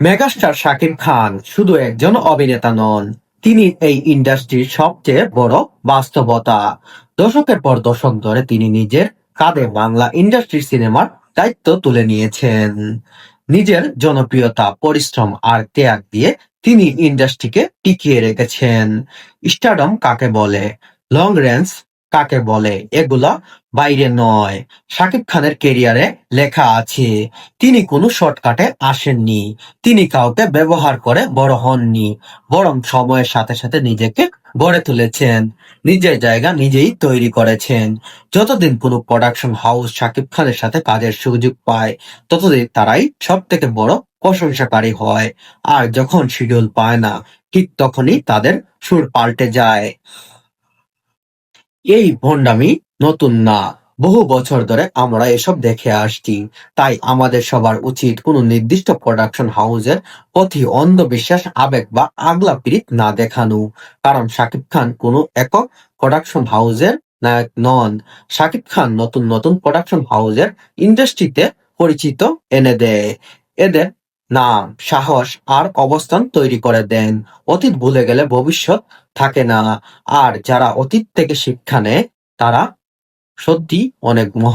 Megastar Shakib Khan শুধু একজন অভিনেতা নন, তিনি এই ইন্ডাস্ট্রির সবচেয়ে বড় বাস্তবতা। দশকের পর দশক ধরে তিনি নিজের কাঁধে বাংলা ইন্ডাস্ট্রি সিনেমার দায়িত্ব তুলে নিয়েছেন। নিজের জনপ্রিয়তা, পরিশ্রম আর ত্যাগ দিয়ে তিনি ইন্ডাস্ট্রিকে টিকিয়ে রেখেছেন। স্টারডম কাকে বলে? লং রেঞ্জ কাকে বলে? এগুলা বাইরে নয়। শাকিব খানের কেরিয়ারে লেখা আছে, তিনি কোনো শর্টকাটে আসেননি। তিনি কাউকে ব্যবহার করে বড় হননি। বরং সময়ের সাথে সাথে নিজেকে গড়ে তুলেছেন। নিজের জায়গা নিজেই তৈরি করেছেন। যতদিন কোনো প্রোডাকশন হাউস শাকিব খানের সাথে কাজের সুযোগ পায়, ততদিন তারাই সব থেকে বড় প্রশংসাকারী হয়। আর যখন শিডিউল পায় না, ঠিক তখনই তাদের সুর পাল্টে যায়। এই ভণ্ডামি নতুন না। বহু বছর ধরে আমরা এসব দেখে আসছি। তাই আমাদের সবার উচিত কোনো নির্দিষ্ট প্রোডাকশন হাউসের প্রতি অন্ধবিশ্বাস, আবেগ বা আগলা পিরিত না দেখানো। কারণ শাকিব খান কোনো একক প্রোডাকশন হাউসের নায়ক নন। শাকিব খান নতুন নতুন প্রোডাকশন হাউসের ইন্ডাস্ট্রিতে পরিচিত এনে দেয়। এদের নাম, সাহস আর অবস্থান তৈরি করে দেন। অতীত ভুলে গেলে ভবিষ্যৎ থাকে না। আর যারা অতীত থেকে শিক্ষা নেয়, তারা সত্যি অনেক মহান